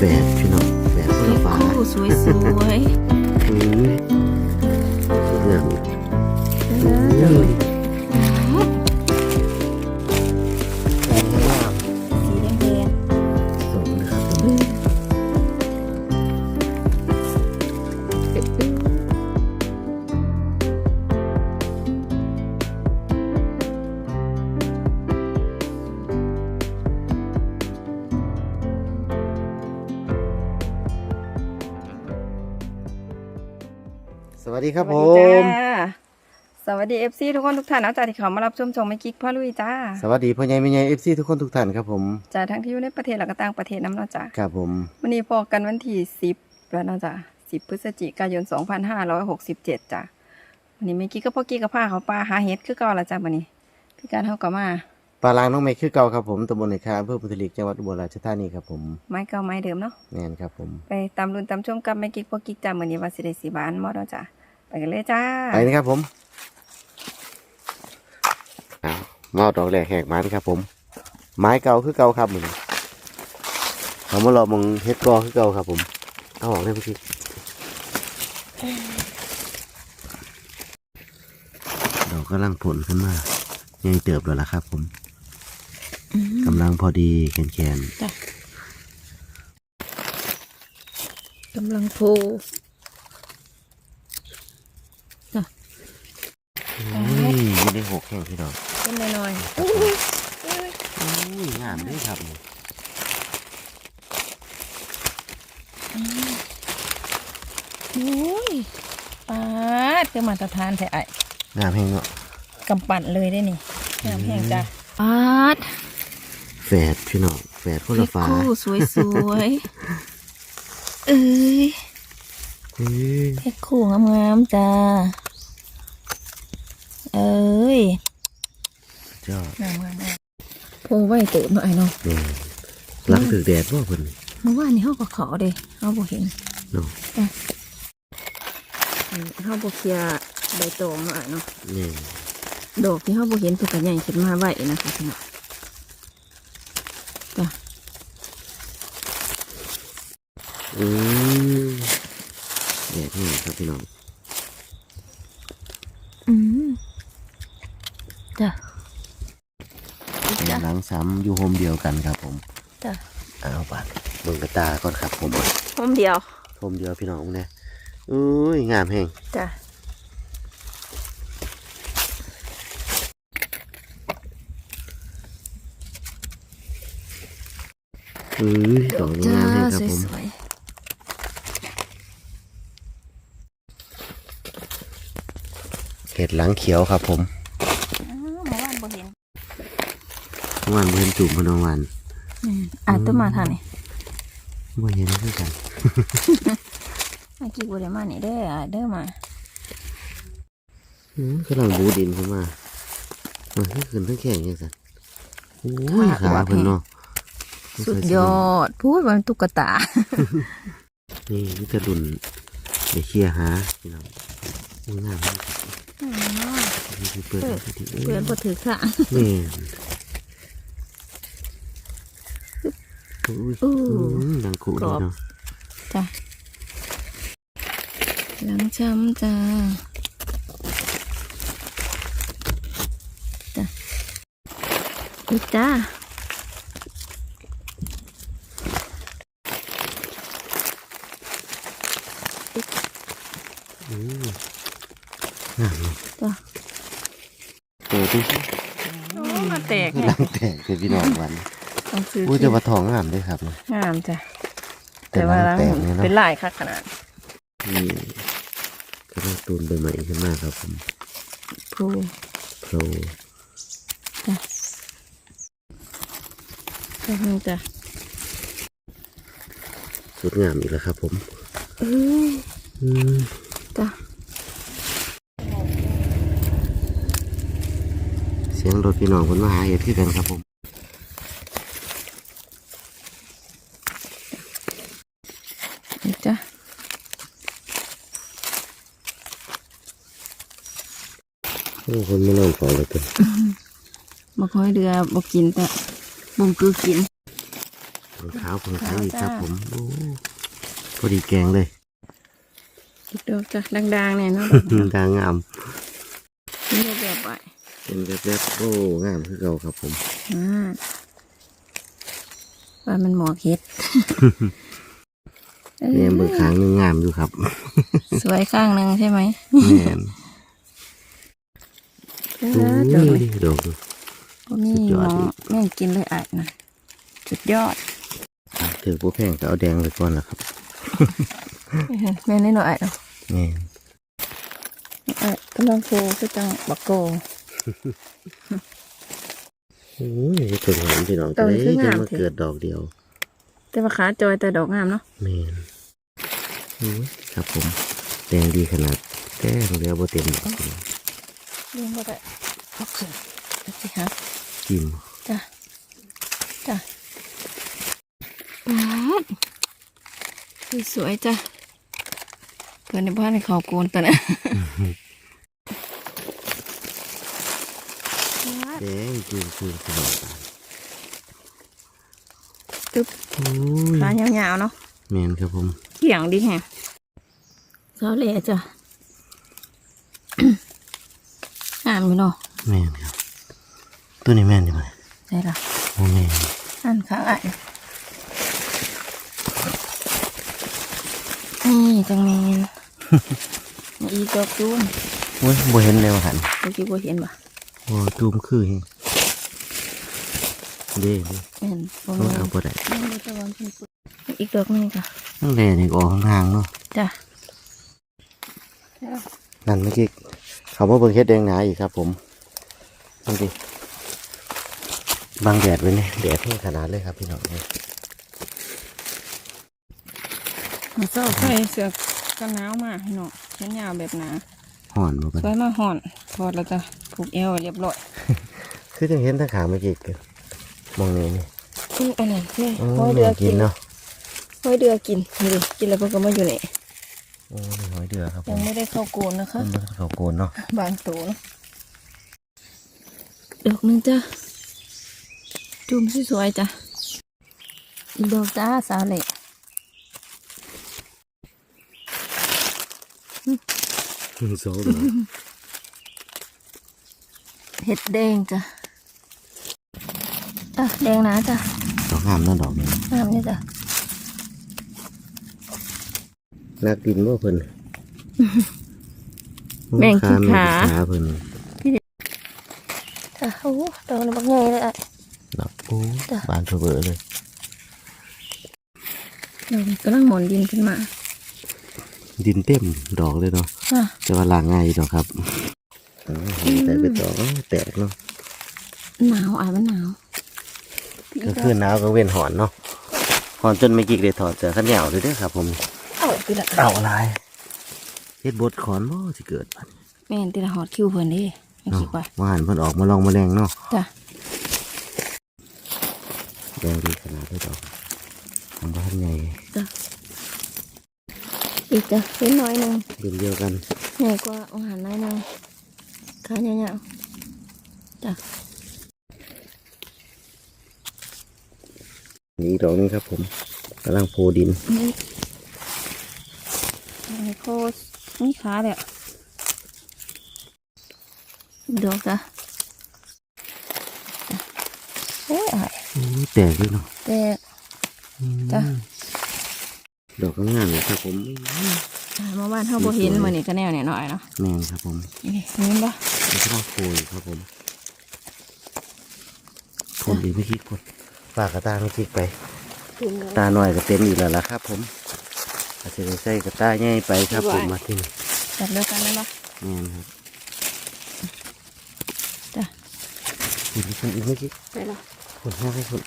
แฝดพี่น้องแฝดคนเห็ละดฟ้าคู่สวยส ดีครับผสวัสดีมจ้าสวัสดีเอฟซีทุกคนทุกท่านนะจ้าที่เขามารับชมชมไม่กิ๊กพ่อลุยจ้า สวัสดีพ่อใหญ่แม่ใหญ่เอฟซีทุกคนทุกท่านครับผมจ้าทั้งที่อยู่ในประเทศและก็ต่างประเทศน้ำเนาะจ้าครับผมวันนี้พอกันวันที่สิบแล้วเนาะจ้าสิบพฤศจิกายนสองพันห้าร้อยหกสิบเจ็ดจ้าวันนี้ไม่กิ๊กก็พ่อกิ๊กกับผ้าเขาปลาหาเห็ดคือเก่าละจ้าวันนี้พี่การเขาก็มาปลาลางน้องเมฆคือเก่าครับผมตำบลในคาอำเภอพุทธลิกจังหวัดอุบลราชธานีครับผม ไม้เก่าไม้เดิมเนาะแน่นครับผม ไปตามรุ่นตามช่วงกับไม่กิ๊กพ่อกิ๊กจ้าวันนี้ว่าสิได้สีบานหมดแล้วจ้า ไปกันเลยจ้า ไปนะครับผมอ้าวมาเอาดอกแรกแหกไม้นะครับ ผม ไม้เก่าคือเก่าครับมือนี้เขามาลองมองเฮ็ดกอคือเก่าครับ ผม เอาออกได้พี่ดอกกำลังผลขึ้นมาใหญ่เติบแล้วล่ะครับ ผมกำลังพอดีแขนจ้ะกำลังโพจ้ะ ๆอุ้ยไม่ได้หกแข้งพี่ดอกขึ้นหน่อยอุ้ยงามด้วยครับนี่ๆโอ้ยปาดคือมาตรฐานแท้ไอ้งามแห้งเนาะกำปั่นเลยได้นี่งามแห้งจ้ะปาดแฝดพี่น้องแฝดคนละฟ้าคู่สวยสวยๆเอ้ยเฮ้ยเพชรคู่งามๆจ้าเอ้ย เจ้างามๆโพไว้เติมหน่อยเนาะนี่หลังถือแดดว่าเพิ่นเมื่อวานนี้เขาก็ขอเด้เขาบ่เห็นเนาะอืมเขาบ่เคลียร์ใบตองมาเนาะนี่ดอกที่เขาบ่เห็นเพิ่นก็ใหญ่ขึ้นมาไว้นะคะพี่น้องจ้ะอืมแดดนี่ครับพี่น้องอืมจ้ะ เป็นจ้ะหลังซ้ำอยู่โฮมเดียวกันครับผมจ้ะเอาบัดเบิ่งกระตาก่อนครับผมหอมเดียวโฮมเดียวพี่น้องเนี่ยอุ้ยงามแห้งจ้ะอุ้ยดอกนี้จ้างามแห้งครับผมสวยเห็ดหลังเขียวครับผม ๆอ้าวเมื่อวานบ่เห็น เมื่อ วานเห็นจุ่มพนวันอะต้นมาทางนี่บ่เห็นคือกันเมื่อกี้บ่ได้มานี่เด้ออะเด้อมาอืมกำลังบูดินเข้ามามันขึ้นขึ้นทั้งแข่งยังสันโอ้ยขาเพิ่นเนาะสุดยอดพูดว่ามันตุ๊กตา นี่นี่จะดุนเดี๋ยวเคลียหาพี่น้องอุ้ยงามมากเปิดให้ดีเพื่อนบ่ถือค่ะนี่ อุ้ยอู้อืมดังกุกรเลยอบเนาะจ้ะหลังช้ำจ้าจ้ะอีกจ้าอืมงามเนาะจ้ะเปิดดูสิโอ้มาแตกหลังแตกเป็นพี่น้องวัน ต้องซื้ออุ้ยจะมาทองงามด้วยครับเนี่ยงามจ้ะแต่แต่หลัว่างแตกเนี่ยเป็นเนาะลายคักขนาดนี่กำลังตูนใบใหม่ขึ้นมาครับผมพูโผล่ก็คงจะสวยงามอีกแล้วครับผมเอ้ยอืมจ้ะเสียงรถพี่น้องคนมาหาเห็ดที่กันครับผม นี่จ้ะ โอ้ คนไม่นอนเฝ้าเลยตัวบ่ค่อยเดือบ่กินแต่บุงคือกินผงขาวผงขาวอีกครับผมโอ้พอดีแกงเลยอีกดอกจ้ะดังๆเนี่ยเนาะดางงามนี่แบบไปเป็นแบบแบบๆโอ้งามคือเก่าครับผมอ่าว่ามันหมอกเฮ็ดเออเนี่ยเบิกขางหนึงงามอยู่ครับ สวยข้างหนึ่งใช่ไหมแม่น เออดอกอุ้เลยยดอกก็มีสุดยหอมดออีกแม่งกินเลยอะนะสุดยอดถือผู้แพงก็เอาแดงไปก่อนละครับแม่นี่หน่อยเนาะแม่นเอ้ยกำลังโฟคือจังบักโกโอ้ยถึงหอมพี่น้องดอกนี้คืองามจะมาเถอะเกิดดอกเดียว แต่ว่าขาจอยแต่ดอกงามเนาะแม่นอุ้ยครับผมแดงดีขนาดแก้งแล้วบ่เต็มดอกพี่น้องเลี้ยงก็ได้โอเคโอเคฮะกินจ้ะจ้ะป๊าดสวยๆจ้ะเกินในบ้านในเขาโกนตัวน่ะป๊าดแดงจูงจูงตลอดตึ๊บโอ้ขายยาวๆเนาะแม่นครับผมเขียงดีแฮะเสาเหล่จ้ะ งามอยู่เนาะแม่นครับตัวนี้แม่นใช่ไหมใช่ละโอ้แม่นอันข้างอะนี่จังเมนอีดอกจูนโอ้ยบ่เห็นแล้วหันเมื่อกี้บ่เห็นปะโอ้จูมคือเฮงเด้เด้เห็นบ่ต้อแม่งนเอาบ่ได้นี่บ่ตะวันเพิ่นเปิดอีกดอกหนึงจ้ะตั้งแต่นี่ก็ออกห่างๆเนาะจ้ะนั่นเมื่อกี้ เขามาเบิ่งเฮ็ดแดงหนาอีกครับ ผมดูดิบังแดดไว้เนี่ยแดดแห้งขนาดเลยครับพี่น้องเนี่ยมาเจ้าใส่เสื้อกันหนาวมาให้เนาะแขนยาวแบบหนาห่อนมากันสวยมาห่อนถอดแล้วจ้ะผูกเอวเรียบร้อย คือจังเห็นทางขาเมื่อกี้กันมองนี่นี่อืออันนั้นแม่โอ้ห้อยเดือกิกินนเนาะห้อยเดือกินนี่ดิกินแล้วเพิ่นก็มาอยู่นี่ โอ้ยหอยเดือครับผยังมไม่ได้เข้าโกนนะคะ มันบ่เขาโกนเนาะบางตัวเนาะดอกหนึงจ้ะจุ่มสวยๆจ้ะอีกดอกจ้าสาวเหล่สองดอกเห็ดแดงจ้ะจ้ะแดงนะจ้ะดอกงามเนาะดอกนี้งามนี่จ้ะ นักดินบ่เพิ่นแบ่งขี้ขาแบ่งขี้ขาเพิ่นจ้ะโอ้ดอกนี้บักใหญ่เลยอะดอกโอ้จ้ะ บานเผลอๆเลยดอกนี้กำลังหมุนดินขึ้นมาดินเต็มดอกเลยเนาะจ้ะแต่ว่าล้างง่ายอยู่ดอกครับอ๋อเห็นแต่ไปดอกอ้าวแตกเนาะหนาวอะมันหนาวก็คือหนาวก็เว้นหอนเนาะหอนจนไม่กิกได้ถอดเสื้อขันเหนียวเลยเด้อครับ ผมเอา ตีละเอาอะไรเฮ็ดบดขอนบ่สิเกิดบัดนี้แม่นตีละหอดคิวเพิ่นเดิไม่เนาะคิดว่าว่าหันเพิ่นออกมาลองมาแรงเนาะจ้ะแดงดีขนาดนี้ดอกทำบ้านใหญ่อีกจ้ะเล็กน้อยหนึ่งดินเดียวกันใหญ่กว่าอาหารน้อยหนึ่งขายาวๆจ้ะนี่อีกดอกหนึงครับผมกำลังโพดิน นี่อันนี้โคตรนี่ขาเลยอะดอกจ้ะโอ้ยอ้ายโอ้แตกด้วยเนาะแต่จ้ะดอกงามเลยครับผมอ่าเมื่อวานเฮาโบเห็นมื้อนี้ก็แนวเนี่ยน้อยเนาะแม่ครับผมนี่เห็นบ่มันก็ต้องโพอยู่ครับผมคนดีไม่คิดคนปากกระตาไม่คิดไป ตาหน่อยก็เต็มอีกแล้วล่ะครับผม อาจจะได้ใส่กระตาใหญ่ไปครับผมมาที่นี่จับเดียวกันได้บ่แม่นครับจ้ะคุณคุณอีกไม่คิดไปละคุณให้ให้คุณ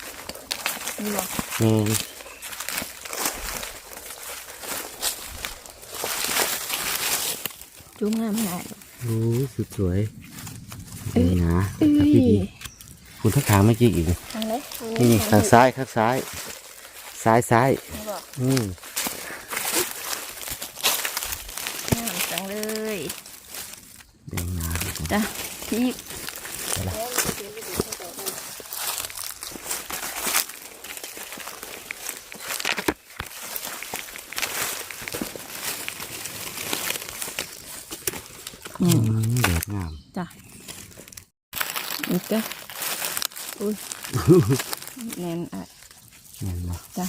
นี่บ่แม่นจุ่มงามหลายโอ้ยสุดสวยเอ้ยนี่นะเอ้ครับยพี่ดีคุณทักทางไม่คิดอีกทางไหนทางนี่ทางซ้ายข้างซ้าย ซ้ายซ้ายนี่บ่อืม จ้ะพี่นี่เด็ดงามจ้ะอีกจ้ะอุ้ยเน้นอะเน้นมาจ้ะ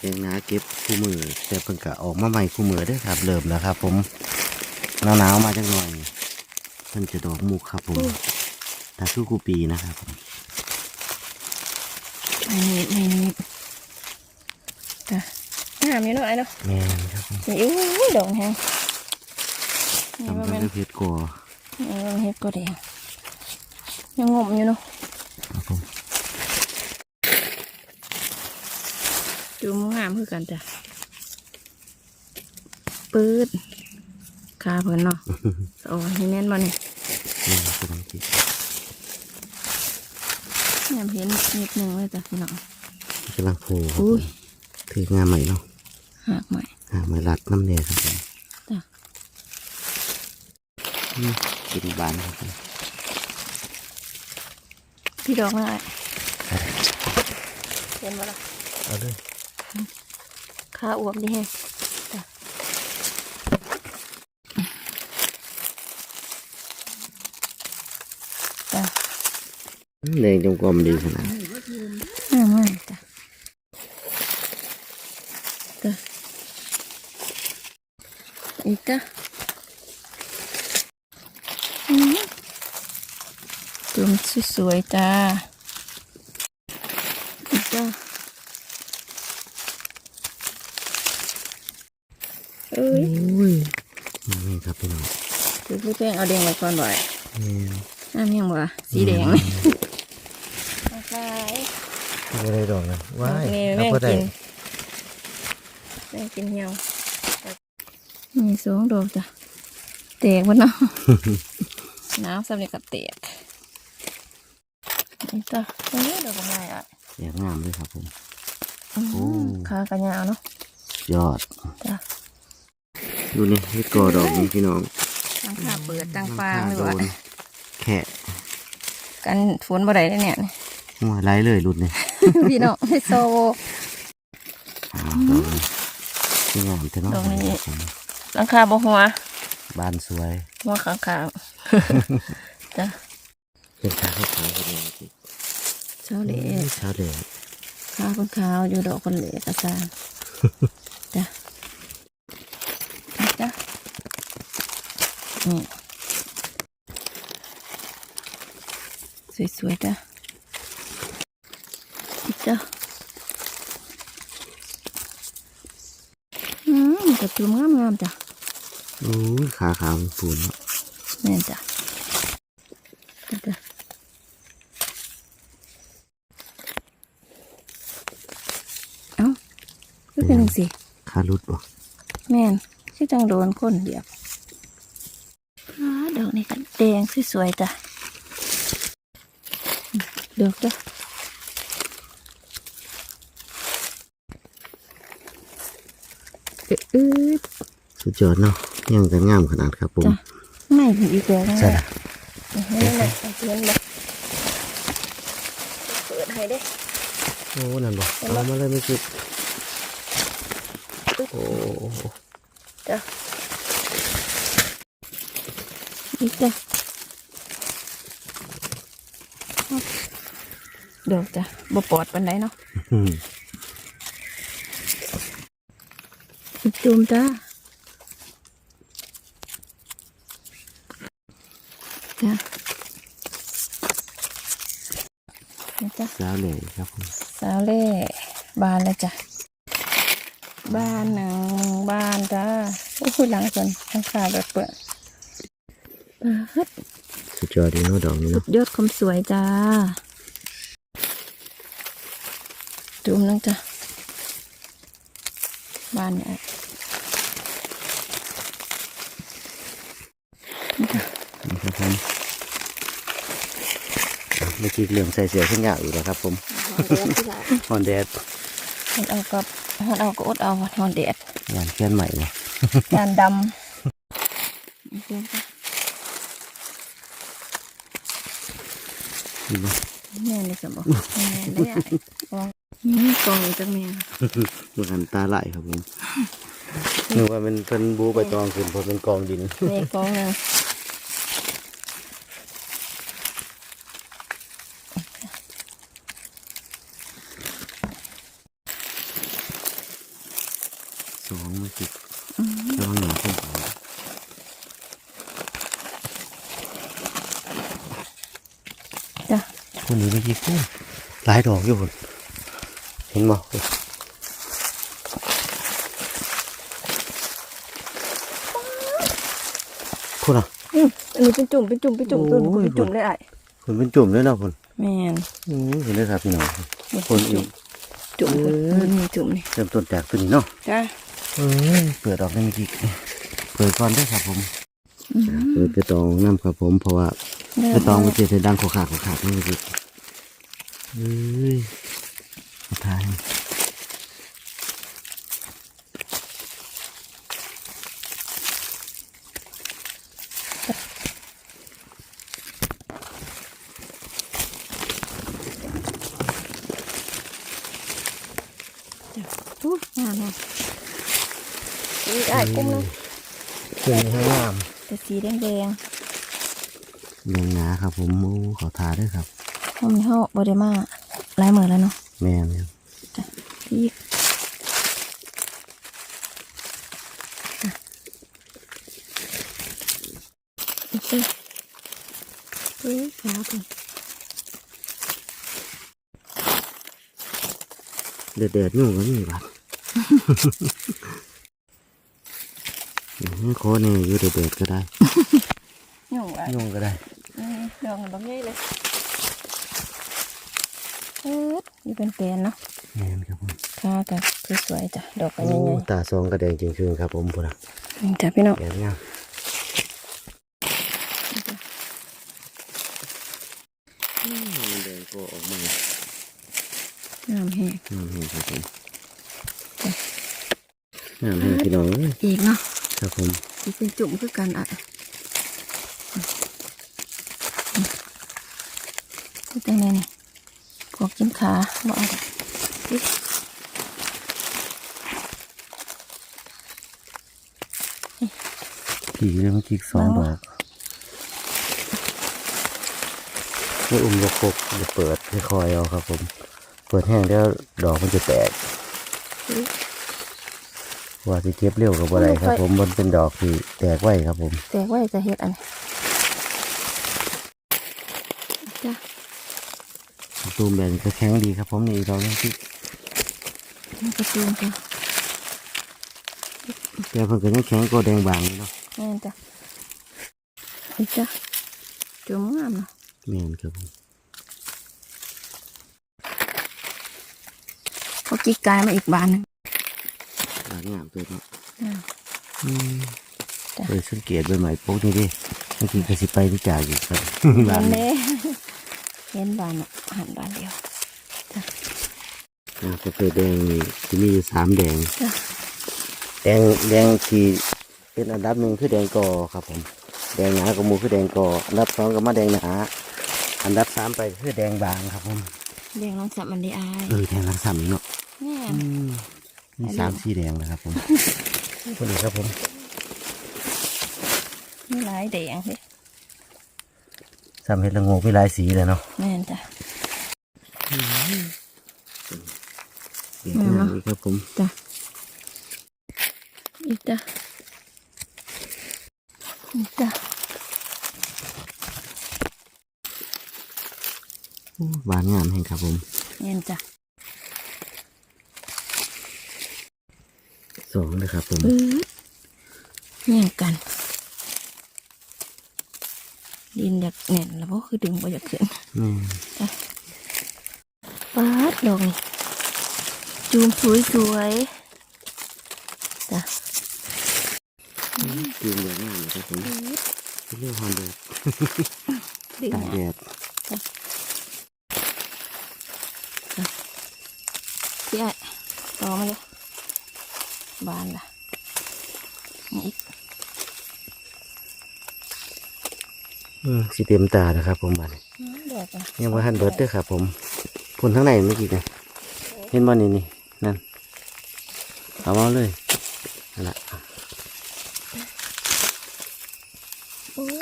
เองนะเก็บคู่มือแต่เพิ่งกะออกมาใหม่คู่มือได้ครับเริ่มแล้วครับ ผม หนาวๆมาจังหน่อยเพิ่นจะดอกมุกครับผมถ้าคือกูปีนะครับผมไม่นิดไม่นิดจ้ะงามอยู่เนาะไอ้เนาะแม่นครับผมนี่อุ้ยดอกแฮงนี่ทำว่าเป็แม่นนเพชรกัวนี่ว่าเฮ็ดก็แดงยังงมอยู่เนาะครับผมดูมงามคือกันจ้ะปืด ขาเพิ่นเนาะโอ้ยแม่นบ่เนี่ยนี่กำลังติดยามเห็นนิดหนึงเลยจ้ะพี่น้องกำลังโผล่ครับอุ้ผมยถืองานใหม่เนาะหักใหม่หาไม้รัดน้ำแดงครับผมจ้ะนี่กินบานครับผมพี่ดอกน่ะเห็นบ่ล่ะเอาเลยขาอวบดีแฮะจ้ะ แดงจงกรมดีขนาดงามมากจ้ะจ้ะอีกจ้ะอืมจุ่มสวยๆจ้าอีกจ้ะเอ้ยอุ้ยนี่ครับพี่น้องคือผู้แจ้งเอาแดงไว้ก่อนบ่อยนี่น้ำยังบ่ล่ะสีแดงเลยใช่ ไม่ได้ดอกนะว้ายนี่เอาแม่งก็ได้กินแม่งกินเหี่ยวมีสองดอกจ้ะแตกวะเนาะน้ำสำเร็จกับแตกนี่จ้ะเอ้ยดอกง่ายอะแดงงามเลยครับผมอืมโอ้ขากระยาวเนาะยอดจ้ะดูนี่ให้กอดอกนี่พี่น้องตั้งขาเปิดตั้งฟางเลยโดว่ะนแค่กันฝนบ่ได้เลยเนี่ยหัวไหลเลยหลุดนี่ พี่น้องให้โซอ้าวดอกนี้ที่งามเท่าน้องดอกนี้ครับผมหลังคาบ่หัวบานสวยหัวขางๆจ้ะเป็นขาขาวๆเป็นยังไงเช้าเละเช้าเด็กขาวคนขาวอยู่ดอกคนเหละกระซางจ้ะนี่จ้ะนี่สวยๆจ้ะนี่ จ้ะอืมกระตุ้มงามๆจ้ะโอ้ยขาขาวฟูนเนาะแม่นจ้ะจ้ะจ้ะเอ้าไม่เป็นจังสิขาหลุดบ่แม่นคือจังโดนคนเหยียบอ้าดอกนี้กันแดงสวยๆจ้ะดอกจ้ะ เอ๊ะอื้อสุดยอดเนาะยังกันงามขนาดครับผมจ้ะไม่ถึงอีกแล้วนะใช่ละนี่แหละเอาเทียนเลยเปิดให้เด้โอ้ นั่นบ่เอามาเลยไม่คิดโอ้จ้ะอีกจ้ะดอกจ้ะบ่ปลอดปันไดเนาะ อืม อีก จุ่มจ้าจ้ะนี่จ้ะเช้าเลยครับผมสาวเล่บานแล้วจ้ะบ้านหนึ่งบ้านจ้าโอ้ยหลังส่วนข้างขาแบบเปื่อยปาดสุดยอดดีเนาะดอกนี้สุเนาะดยอดความสวยจ้าจุ่มนึงจ้ะบ้านเนี่ย นี่ครับผม อะไม่คิดเรื่องใส่เสื้อขึ้นยากอีกแล้วครับ ผมฮอนแดดฮอนเอากับฮอนเอาก็อดเอาฮอนแดดงานเพื่อนใหม่เลยจานดำจุ่มจ้ะนี่บ่แม่เลยสมบอกแม่ได้ใหญ่กองนี่กองจังแม่เหมือนกันตาไหลครับผมนึกว่ามันเป็นบูใบตองขึ้นเพราะเป็นกองดินนี่กองหนึง สองมันสิระวังหนึ่งขึ้นไป จ้ะ คนนี้เมื่อกี้คู่ หลายดอกอยู่คนเห็นบ่คุณอะอืมอันนี้เป็นจุ่มเป็นจุ่มเป็นจุ่มโอ้ตุ่มยเป็นจุ่มเลยไอ้คุณเป็นจุ่มด้วยเนาะคุณแม่นอือเห็นเลยครับพี่น้องนี่คนอีกจุ่มเออมันมีจุ่มนี่เริ่มต้นจากตัวนี้เนาะจ้ะเอ้ยเปิดออกได้เมื่อกี้เปิดก่อนได้อครับผมอืมเปิดกระตองน้ำครับผมเพราะว่าเริ่กระตองมมันจะดังขอขาดขอขาดนี่เมื่อกี้ เอ้ยสุดท้ายอู้งามเลยนี่ไอ้กุ้มนึงเครื่องให้งามแต่สีแดงแดงเลี้ยงหนาครับผมโอ้ขอทาด้วยครับ ๆห้องนี้เขาบไดมาหลายมือแล้วเนาะแม่เนี่ยจ้ะพี่อีกเด้อเฮ้ยขาเป็นเดือดเดือดๆยุ่งก็มีบัดโคเนี่ยอยู่เดือดเดือดๆก็ได้หนุ่มอะยุ่งก็ได้อืมดอกมันบางใหญ่เลยเออ นี่เป็นแปลนเนาะแม่นครับผมค่ากันสวยๆจ้ะดอกกันโอ้ใหญ่ตาซองกระแดงจริงๆครับผมพุ่นนะๆนี่จ้ะพี่น้องแดงงามอืมมันแดงก็ออกมางามแห้งงามเห็นครับผมงามเห็นพี่น้องเอ้ยอีกเนาะครับผมอีกเป็นจุ่มคือกันอะนี่จังไงนี่พ วกกินขาบ่เอาดอกอุ๊ยผีเรื่องจิกสองดอกไม่อุ้มยกคกจะเปิดค่อยๆเอาครับ ผม เปิดแห้งแล้วดอกมันจะแตกว่าจะเก็บเร็วกับอะไรครับ ผมมันเป็นดอกที่แตกไว้ครับผม แตกไว้จะเฮ็ดอันจ้ะ ตูมแบนก็แข็งดีครับ ผมนี่ดอกนี้ที่นี่กระตูนจ้ะแต่เพิ่นก็ยังแข็งก็แดงบางอยู่เนาะแม่นจ้ะอีกจ้ะจุ่มงามเนาะแม่นครับผมพอกิ๊กกลายมาอีกบานหนึงบางงามตัวเนาะอ่าอืมจ้ะเคยสังเกตใบใหม่โป๊กนี่ดิบางทีก็สิไปที่จ่ายอยู่ครับเห็บางนนี่ เด้เห็นบานอะหันบานเดียวอ่ากาแฟแดงนี่จะมีอยู่สามแดงจ้ะแดงแดงที่เป็นอันดับหนึ่งคือแดงกอครับผม แดงหนากับหมูคือแดงกออันดับสองก็มาแดงหนาอันดับสามไปคือแดงบางครับผมแดงน้องสับมันได้อายเออแดงลังสามนี่เนาะแม่นอืมมีสามสีแดงนะครับผมพอดีครับผมมีหลายแดงเด้ สามเห็ดละโงกมีหลายสีเลยเนาะแม่นจ้ะเห็ดงามอีกครับผมจ้ะอีกจ้ะอีกจ้ะโอ้บานงามแห่งครับผมแม่นจ้ะสองนะครับผมปื๊ดเงี่ยงกัน ดินอยากแน่นแล้วก็คือดึงไปอยากขึ้นนี่ปาดดอกนี่จูมสวยสวยๆจ้ะจูงแบบงามเลยครับผมเรียกฮอนเดอร์ดึงตากแดอะดพี่ไอ้ต่อมาเลยบานล่ะนี่อีก อืม สีเต็มตานะครับ ผมบัดนี้อืมดอกอะยังว่าหันเบิร์ดเด้วยครับ ผมพุ่นทั้งในเมื่อกี้นะเห็นบ่นี่นี่นั่นเอามาเลยนั่นแหละโอ้ย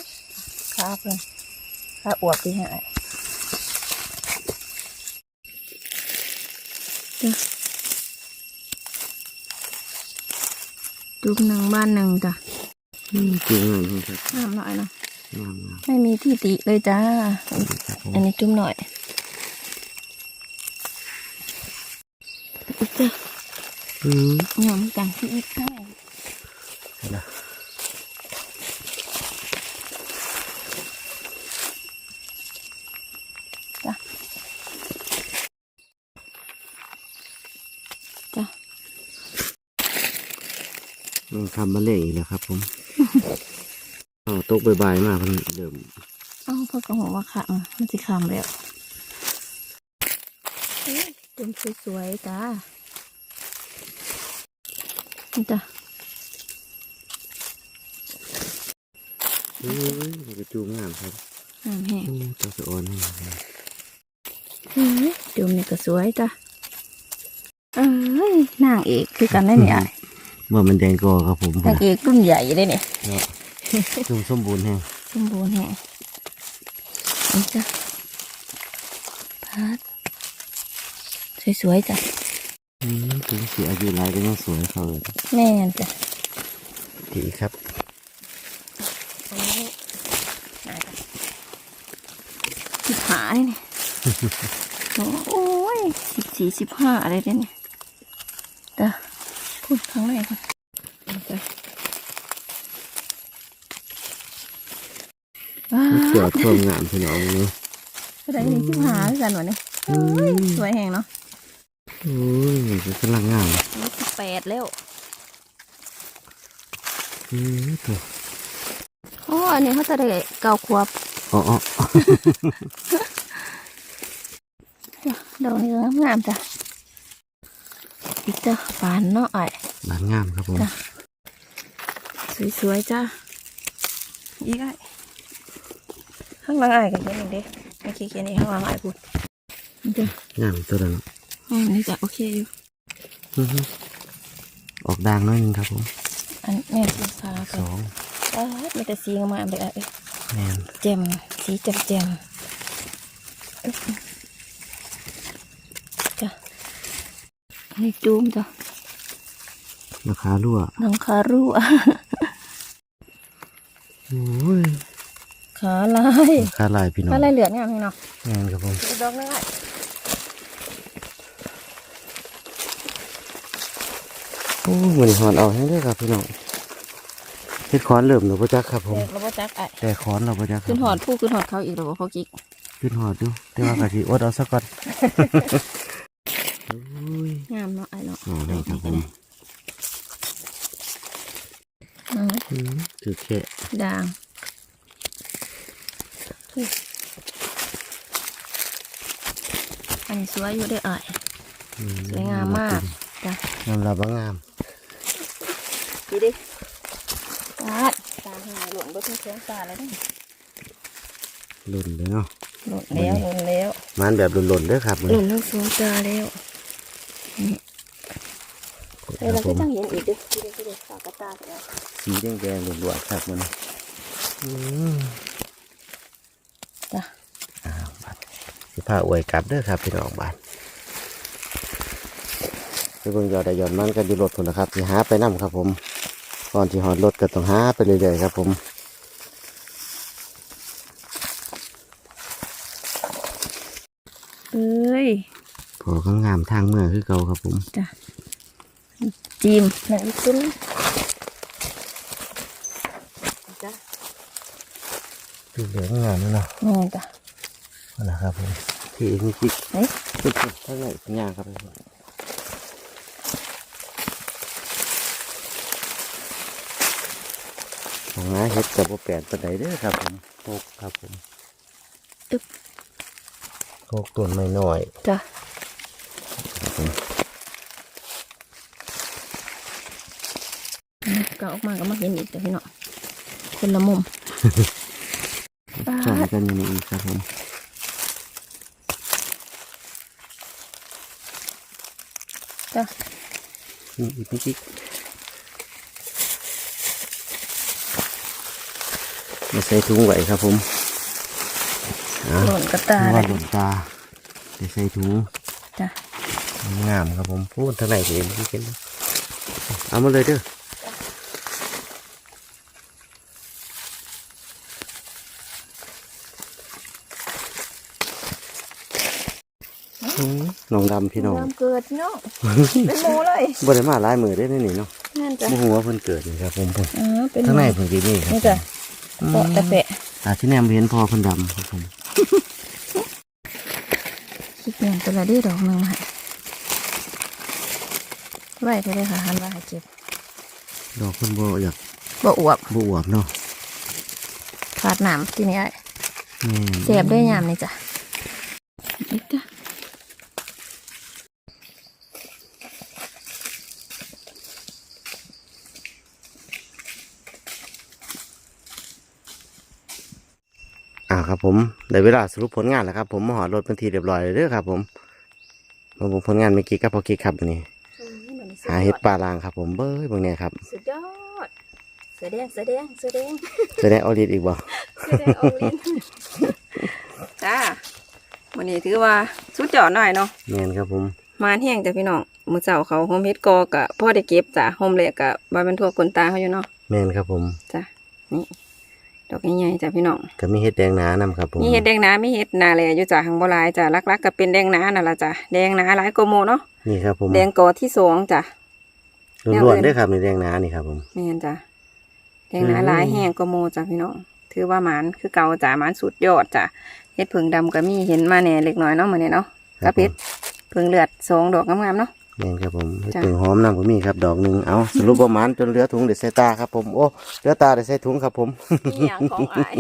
ขาเพิ่นขาอวบดีหายจ้ะจุกหนึ่งบ้านหนึ่งจ้ะอืมจริงเลยครับน้ำหน่อยเนาะงามงาม ไม่มีที่ติเลยจ้าครับผมอันนี้จุ่มหน่อยอีกจ้ะอืมหอมจังที่อีกให้นั่นแหละจ้ะมันทำมาเล่อีกแล้วครับผม เอาตกบ่ายๆมากมันเดิมเอ้าเพื่อกระหัวว่าค่ะมันจะคำแล้วเอ้ยจุ่มสวยๆจ้านี่จ้ะเฮ้ยมันก็จูงงามครับน้ำแห้งอืมตัวสะออนให้ครับเฮ้ยจุ่มนี่ก็สวยจ้ะเอ้ยนางเอกคือกันได้เนี่ยว่ามันแดงกอครับผมนางเอกรุ่นใหญ่เลยเนี่ยเนาะ จุ่มสมบูรณ์แฮงสมบูรณ์แฮะนี่จ้ะพัดสวยๆจ้ะอืมถึงสีอายุหลายก็ยังสวยเขาเลยแม่นจ้ะดีครับโอ้ยน่าจะสิบหาเลยเนี่ยโอ้ยสิบสี่สิบห้าอะไรเนี่ยเนี่ยจ้ะพูดครั้งแรกก่อนนี่จ้ะ ว้าเสือความงามพี่น้องนี่อะไรนี่สิบหาคือกันวะเนี่ยเอ้ยสวยแหงเนาะโอ้ยมันกำลังงามนี่สิบแปดแล้วอืมตัวอ๋ออันนี้เขาจะได้เก้าขวบอ๋ออ๋อจ้ะดอกนี้ก็งามจ้ะอีกจ้ะปานเนาะไอ้บานงามครับผมจ้ะสวยๆจ้ะอีกไอ้ ข้างล่างไอ้กันยังเด้ไม่คิดแค่นี้ข้างล่างไอ้พูดนี่จ้งามตัวนั้นอืมนี่จะโอเคอยู่ออกด่างน้อยนึงครับผม อันแม่สีฟ้าสองเอ้ยมีแต่สีงามๆเลยไอ้แมนแจ่มสีแจ่มแจ่มจ้ะนี่จูมจ้ะราคารั่วน้องคารั่วโอ้ย ขาลายราคาหลายพี่น้องขาลายเหลืองามนี่เนาะแมนครับผมอีกดอกหนึงไอ้โอ้เหมือนหอนเอาให้ด้วยครับพี่น้องเฮ็ดคอนเริ่มหนูประจักครับผมเด็กเราบ่จักไอ้แต่คอนเราประจักครับขึ้นหอดผู้ขึ้นหอดเขาอีกแล้วบ่เขากิกขึ้นหอดดูแต่ว่ากะทิอดเอาสักก่อนโอ้ยงามเนาะไอ้เนาะอ๋อได้ครับผมอืมอืมคือแค่ด่าง อันนี้สวยอยู่ได้อไอ้อืสวยงามมากจ้ะงามรับว่างามดีดิตาตาหายหลวงบ่ต้องเชียงตาเลยเด้อหล่นเลยเนาะหล่นแล้วหล่นแล้ว มันแบบหล่นๆเด้อครับหล่นทั้งสองตาแล้วนี่เออคเรารับผก็มต้องเห็นอีกดิที่เด็กที่เด็กฝากกระตาแล้วสีแดงๆหลวดๆครับมันอืม จ้ะ อ้าวบัด สิพาอวยกลับเด้อครับพี่น้องบ้านไปเบิ่งยอดได้ยอดมันกันอยู่รถพุ่นนะครับสิหาไปนํครับผมก่อนที่หอดรถก็ต้องหาไปเรื่อยๆครับผมเอ้ยพอข้างงามทางเมืองคือเก่าครับผมจ้ะจีมหนังซึ้งจ้ะดูเหลืองงามเนาะนี่จ้ะ นะครับผมที่มีกิ๊กเฮ้ยทุกคนทั้งไหนสัญญาครับผมของน้าเฮ็ดกับโปแปดปันไดเด้อครับผมหกครับผมอึ๊บหกต้นไม่น้อยจ้ะก็ออกมาก็มาเห็นอีกจ้ะพี่เนาะคนละมุมอ่าชมกันอยู่นี่อีกครับผม จ้ะนี่อีกนิดมาใส่ถุงไว้ครับผมหล่นกระตาหล่นตาใส่ถุงจ้ะงามครับผมพูดทางไหนเห็นไม่เห็นเอามาเลยเด้อ น้องดำพี่น้องเริ่มเกิดพี่น้องเป็นโมเลยบ่ได้มาหลายมือได้อนี่เนาะนั่นจ้ะบ่ฮู้ว่าเพิ่นเกิดนี่ครับผมเพิ่นอ๋อเป็นข้างในเพิ่นสิมีครับนี่จ้ะอืมเปาะตะเปะอ่าที่แนมเห็นพอเพิ่นดำครับผมคิดเงินตัวละได้ดอกหนึ่งค่ะไว้ไปเลยค่ะหันว่าให้เก็บดอกเพิ่นบ่อยากบ่อวบบ่อวบเนาะขาดน้ำทีนี้ไอ้แม่นเสียบได้ยามนี่จ้ะนี่จ้ะ อ่าครับ ผมได้เวลาสรุปผลงานแล้วครับ ผมมาหอดรถเป็นทีเรียบร้อยเลยเด้อครับ ผมมาบุผลงานเมื่อกี้กับพอกี้ครับวันนี้หาเห็ดปลาลางครับ ผมเบ้ยบางเนี่ยครับสุดยอดเสือแดงเสือแดงเสือแดงจะได้เอาลีดอีกบ่เสือแดงเอาลิ้นจ้าวันนี้ถือว่าสุดยอดหน่อยเนาะแม่นครับผมมาแห้งจ้ะพี่น้องมือเจ้าเขาโฮมเฮ็ดกอกะพ่อได้เก็บจ้ะโฮมเล็กกะบาเป็นทั่วคนตาเขาอยู่เนาะแม่นครับผมจ้ะนี่ ดอกใหญ่ๆจ้ะพี่น้องก็มีเห็ดแดงหนานํครับผมมีเห็ดแดงหนามีเห็ดนาแลอยู่จ้ะหังโบหลายจ้ะลักๆก็เป็นแดงหนานั่นล่ะจ้ะแดงหนาหลายกว่าโมเนาะนี่ครับผมแดงกอที่สองจ้ะแนวล้วนอื่นๆเด้อครับในแดงหนานี่ครับผมแม่นจ้ะแดงหนาอืมหลายแห้งกว่าโมจ้ะพี่น้องถือว่าหมานคือเก่าจ้ะหมานสุดยอดจ้ะเห็ดผึ่งดำก็มีเห็นมาแหน่เล็กน้อยเนาะมื้อนี้เนาะกับเห็ดผึ่งเลือดสองดอกงามๆเนาะ แม่นครับผมเห็ดจ้ะผึ่งหอมน้ำก็มีครับ ดอกหนึ่งเอาสรุปประมาณจนเหลือถุงเด็ดใส่ตาครับผมโอ้เหลือตาเด็ดใส่ถุงครับผมมีอย่างของอาย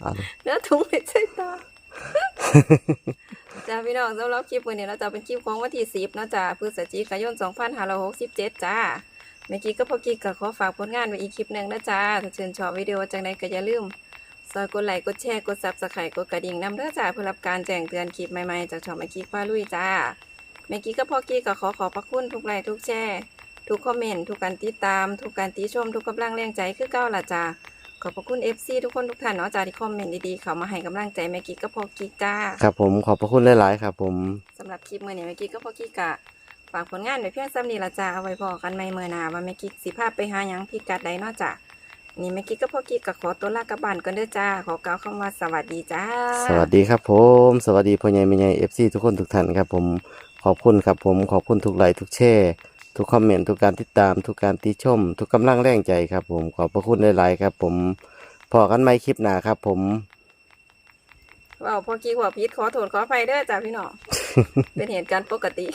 เอาเลยเนื้อถุงไม่ใช่ตาจ้าพี่น้องสำหรับคลิปวันนี้เราจะเป็นคลิปของวันที่สิบเนาะจ้าพฤศจิกายนสองพันห้าร้อยหกสิบเจ็ดจ้าเมื่อกี้ก็พอกี้ก็ขอฝากผลงานไว้อีกคลิปหนึ่งนะจ้าถ้าชื่นชอบวิดีโอจังใดก็อย่าลืมซอยกดไลค์กดแชร์กดซับสไครต์กดกระดิ่งนำเด้อจ้าเพื่อรับการแจ้งเตือนคลิปใหม่ๆจากช่องเมื่อกี้ป้าลุยจ้า เมื่อกี้ก็พอกี้ก็ขอขอบพระคุณทุกไลค์ทุกแชร์ทุกคอมเมนต์ทุกการติดตาม ทุกการติชม ทุกกำลังแรงใจคือเก้าล่ะจ้าขอบพระคุณ FC ทุกคนทุกท่านเนาะจ้าที่คอมเมนต์ดีๆเขามาให้กำลังใจแม่กิ๊กก็พอกิ๊กจ้าครับผมขอบพระคุณหลายๆครับผมสำหรับคลิปมื่อนี้แม่กิ๊กก็พอกิ๊กกะฝากผลงานไว้เพียงซ้ำนี้ละจ้าเอาไว้พอกันไม่เมื่อหนาว่าแม่กิ๊กสิภาพไปหาหยังพิกัดใดเนาะจ้านี่แม่กิ๊กก็พอกิ๊กก็ขอตัวลากลับบ้านกันเด้อจ้า ขอกล่าวคำว่าสวัสดีจ้า สวัสดีครับผม สวัสดีพ่อใหญ่แม่ใหญ่เอฟซีทุกคนทุกท่านครับผม ขอบคุณครับผมขอบคุณทุกไลค์ทุกแชร์ทุกคอมเมนต์ทุกการติดตามทุกการติชม ทุกกำลังแรงใจครับผมขอบพระคุณหลายๆครับ ผมพอกันไม่คลิปหน้าครับ ผมว่าพอกิ๊กว่าพิษขอโทษขออภัยเด้อจ้าพี่น้องเป็นเหตุการณ์ปกติ